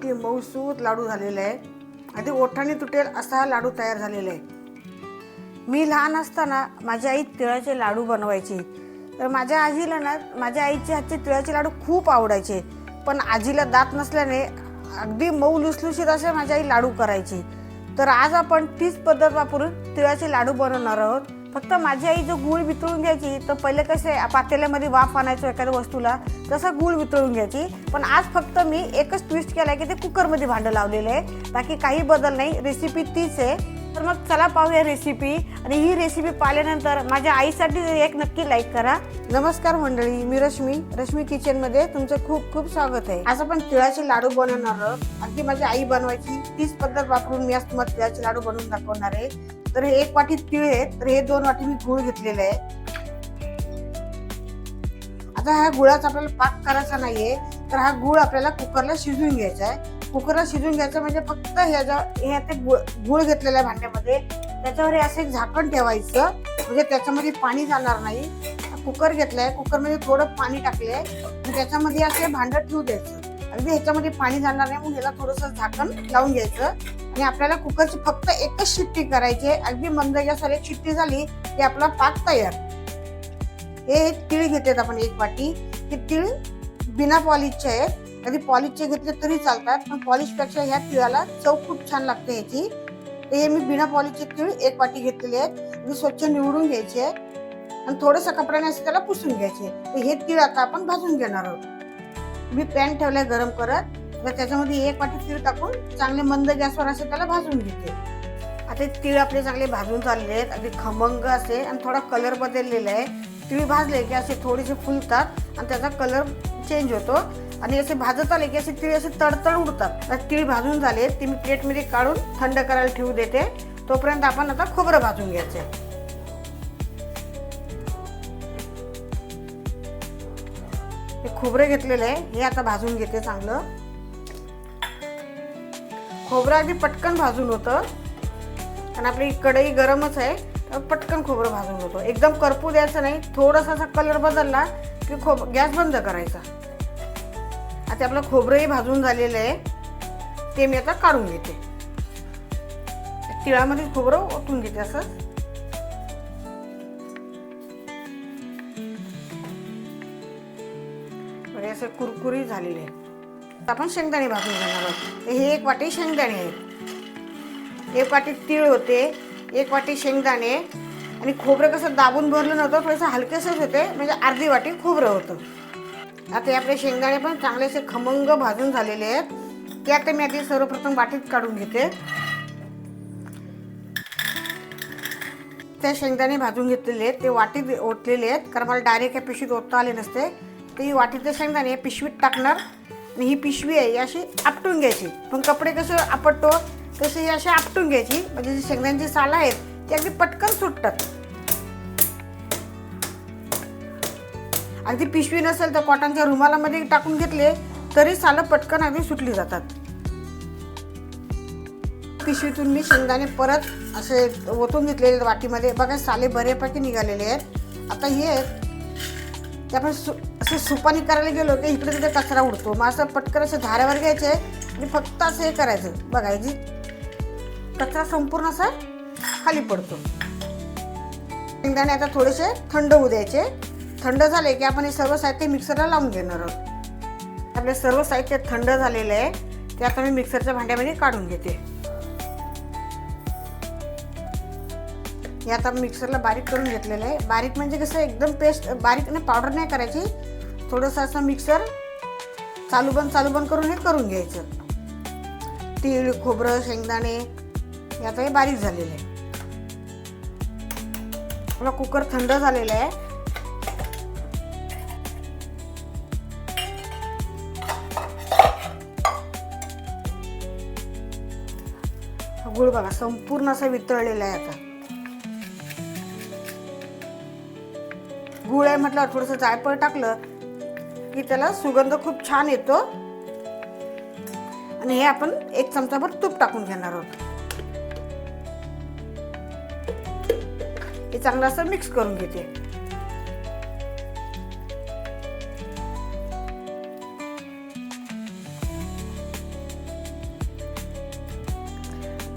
अगदी मऊसूत लाडू झालेला आहे. आणि ओठाने तुटेल असा हा लाडू तयार झालेला आहे. मी लहान असताना माझी आई तिळाचे लाडू बनवायची. तर माझ्या आजीला ना माझ्या आईचे हातचे तिळाचे लाडू खूप आवडायचे. पण आजीला दात नसल्याने अगदी मऊ लुसलुशीत असे माझी आई लाडू करायची. तर आज आपण तीच पद्धत वापरून तिळाचे लाडू बनवणार आहोत. फक्त माझी आई जो गूळ वितळून घ्यायची तर पहिले कसे पातेल्यामध्ये वाफ आणायचो एखाद्या वस्तूला तसा गूळ वितळून घ्यायची. पण आज फक्त मी एकच ट्विस्ट केला की ते कुकरमध्ये भांडं लावलेलं आहे. बाकी काही बदल नाही. रेसिपी तीच आहे. तर मग चला पाहूया रेसिपी आणि ही रेसिपी पाहिल्यानंतर माझ्या आईसाठी एक नक्की लाईक करा. नमस्कार मंडळी मी रश्मी. रश्मी किचनमध्ये तुमचं खूप खूप स्वागत आहे. आज आपण तिळाचे लाडू बनवणार आहोत. अगदी माझी आई बनवायची तीच पद्धत वापरून मी आज तुम्हाला तिळाचे लाडू बनवून दाखवणार आहे. तर हे एक वाटी तिळ आहे तर हे दोन वाटी मी गुळ घेतलेले आहे. आता ह्या गुळाचा आपल्याला पाक करायचा नाहीये तर हा गुळ आपल्याला कुकरला शिजवून घ्यायचा आहे. कुकरला शिजून घ्यायचं म्हणजे फक्त ह्याच्या हे ते गुळ घेतलेल्या भांड्यामध्ये त्याच्यावर हे असं एक झाकण ठेवायचं. म्हणजे त्याच्यामध्ये पाणी जाणार नाही. कुकर घेतलाय. कुकरमध्ये थोडं पाणी टाकलंय. आणि त्याच्यामध्ये असे भांडं ठेवू द्यायचं. अगदी ह्याच्यामध्ये पाणी जाणार नाही म्हणून ह्याला थोडंसं झाकण लावून घ्यायचं. आणि आपल्याला कुकरची फक्त एकच शिट्टी करायची. आहे अगदी मंद गॅसवर एक शिट्टी झाली की आपला पाक तयार. हे तीळ घेतात आपण एक वाटी. हे तीळ बिना पॉलिशचे आहेत. कधी पॉलिशचे घेतले तरी चालतात पण पॉलिशपेक्षा ह्या तिळाला चव खूप छान लागते याची. तर हे मी बिना पॉलिशचे तीळ एक वाटी घेतलेले आहेत. मी स्वच्छ निवडून घ्यायचे आणि थोडंसं कपड्याने असं त्याला पुसून घ्यायचे तर हे तीळ आता आपण भाजून घेणार आहोत. मी पॅन ठेवलाय गरम करत. तर त्याच्यामध्ये एक वाटी तीळ टाकून चांगले मंद गॅसवर असे त्याला भाजून घेते. आता हे तीळ आपले चांगले भाजून चालले आहेत. अगदी खमंग असे आणि थोडा कलर बदललेला आहे. तीळ भाजले की असे थोडेसे फुलतात आणि त्याचा कलर चेंज होतो. आणि असे भाजत आले की असे तिळी असे तडतड उडतात. तर भाजून झाले ती मी प्लेटमध्ये काढून थंड करायला ठेवू देते. तोपर्यंत आपण आता खोबरं भाजून घ्यायचं. हे खोबरं घेतलेलं आहे. हे आता भाजून घेते चांगलं. खोबरं अगदी पटकन भाजून होतं. आणि आपली कढई गरमच आहे तर पटकन खोबरं भाजून होतं. एकदम करपू द्यायचं नाही. थोडासा असा कलर बदलला की खोब गॅस बंद करायचा. ते आपलं खोबरंही भाजून झालेलं आहे. ते मी आता काढून घेते. तिळामध्ये खोबरं ओतून घेते असं. असं कुरकुरी झालेले आहे. आपण शेंगदाणे भाजून घेणार आहोत. हे एक वाटी शेंगदाणे आहेत. एक वाटी तीळ होते एक वाटी शेंगदाणे आणि खोबरं कसं दाबून भरलं नव्हतं थोडंसं हलकेसंच होते म्हणजे अर्धी वाटी खोबरं होतं. आता हे आपले शेंगदाणे पण चांगलेसे खमंग भाजून झालेले आहेत. ते आता मी आधी सर्वप्रथम वाटीत काढून घेते. त्या शेंगदाणे भाजून घेतलेले आहेत. ते वाटीत ओतलेले आहेत. कारण मला डायरेक्ट या पिशवीत ओतता आले नसते. तर ही वाटीतले शेंगदाणे पिशवीत टाकणार. आणि ही पिशवी आहे ही अशी आपटून घ्यायची. पण कपडे कसे आपटतो तसे ही अशी आपटून घ्यायची. म्हणजे जी शेंगदाण्याची सालं आहेत ती अगदी पटकन सुटतात. अगदी पिशवी नसेल तर कॉटनच्या रुमालामध्ये टाकून घेतले तरी सालं पटकन अगदी सुटली जातात. पिशवीतून मी शेंगदाणे परत असे ओतून घेतलेले वाटीमध्ये. बघा साले बऱ्यापैकी निघालेले आहेत. आता हे ते आपण सु असे सुपानी करायला गेलो की इकडे तिकडे कचरा उडतो. मग असं पटकन असं धाऱ्यावर घ्यायचे आणि फक्त असं हे करायचं. बघायची कचरा संपूर्ण असा खाली पडतो. शेंगदाणे आता थोडेसे थंड होऊ द्यायचे. थंड झाले की आपण हे सर्व साहित्य मिक्सरला लावून घेणार आहोत. आपले सर्व साहित्य थंड झालेलं आहे ते आता मी मिक्सरच्या भांड्यामध्ये काढून घेते. हे आता मिक्सरला बारीक करून घेतलेलं आहे. बारीक म्हणजे कसं एकदम पेस्ट बारीक नाही पावडर नाही करायची. थोडंसं असं मिक्सर चालू बंद चालू बंद करून हे करून घ्यायचं. तीळ खोबरं शेंगदाणे हे आता हे बारीक झालेलं आहे. आपला कुकर थंड झालेला आहे. हा गुळ बघा संपूर्ण असा वितळलेला आहे आता. गुळ आहे म्हटलं थोडंसं जायफळ टाकलं की त्याला सुगंध खूप छान येतो. आणि हे आपण एक चमचाभर तूप टाकून घेणार आहोत. हे चांगलं असं मिक्स करून घेते.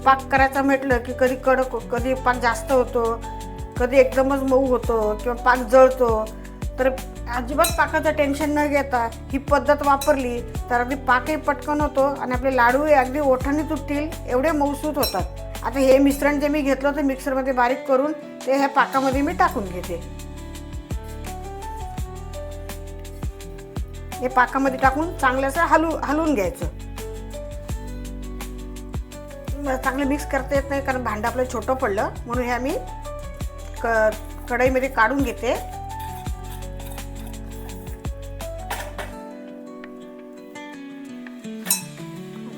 पाक करायचा म्हटलं की कधी कडक हो, कधी पाक जास्त होतो कधी एकदमच मऊ होतो किंवा पाक जळतो तर अजिबात पाकाचं टेन्शन न घेता ही पद्धत वापरली तर अगदी पाकही पटकन होतो आणि आपले लाडूही अगदी ओठाने तुटतील एवढे मऊसूत होतात. आता हे मिश्रण जे मी घेतलं होतं मिक्सरमध्ये बारीक करून ते ह्या पाकामध्ये मी टाकून घेते. हे पाकामध्ये टाकून चांगलं हलू हलवून घ्यायचं. चांगलं मिक्स करता येत नाही कारण भांडं आपलं छोटं पडलं. म्हणून हे आम्ही क कढईमध्ये काढून घेते.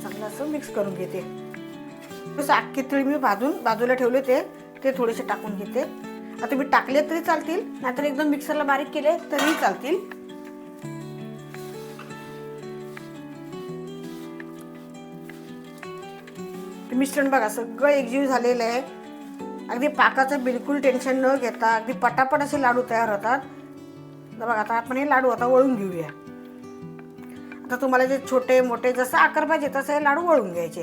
चांगलं असं मिक्स करून घेते. तसं अख्खी तिळी मी भाजून बाजूला ठेवले ते ते थोडेसे टाकून घेते. आता मी टाकले तरी चालतील नाहीतर एकदम मिक्सरला बारीक केले तरीही चालतील. मिश्रण बघा सगळं एकजीव झालेलं आहे. अगदी पाकाचं बिलकुल टेन्शन न घेता अगदी पटापट असे लाडू तयार होतात. तर बघा आता आपण हे लाडू आता वळून घेऊया. आता तुम्हाला जे छोटे मोठे जसं आकार पाहिजे तसं हे लाडू वळून घ्यायचे.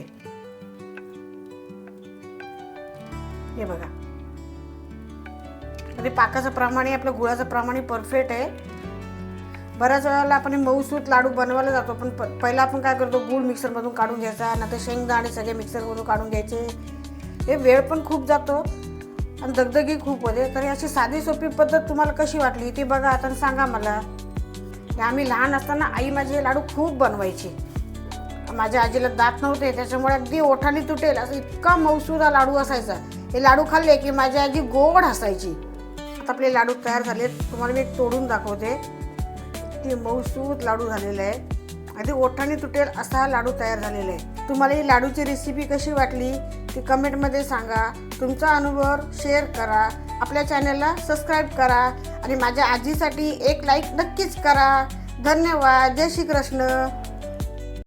हे बघा. अगदी पाकाचं प्रमाण आहे आपलं गुळाचं प्रमाण परफेक्ट आहे. बऱ्याच वेळेला आपण मऊसूत लाडू बनवायला जातो पण प- पहिला आपण काय करतो गूळ मिक्सरमधून काढून घ्यायचा नंतर शेंगदाणे सगळे मिक्सरमधून काढून घ्यायचे. हे वेळ पण खूप जातो आणि दगदगी खूप होते. तर अशी साधी सोपी पद्धत तुम्हाला कशी वाटली ती बघा आता सांगा मला. आम्ही लहान असताना आई माझे लाडू खूप बनवायची. माझ्या आजीला दात नव्हते त्याच्यामुळे अगदी ओठाने तुटेल असं इतका मौसूदा लाडू असायचा. हे लाडू खाल्ले की माझी आजी गोड हसायची. आता आपले लाडू तयार झाले तुम्हाला मी तोडून दाखवते. किती मऊसूत लाडू झालेला आहे अगदी ओठाने तुटेल असा हा लाडू तयार झालेला आहे. तुम्हाला ही लाडूची रेसिपी कशी वाटली ती कमेंटमध्ये सांगा. तुमचा अनुभव शेअर करा. आपल्या चॅनलला सबस्क्राईब करा. आणि माझ्या आजीसाठी एक लाईक नक्कीच करा. धन्यवाद. जय श्री कृष्ण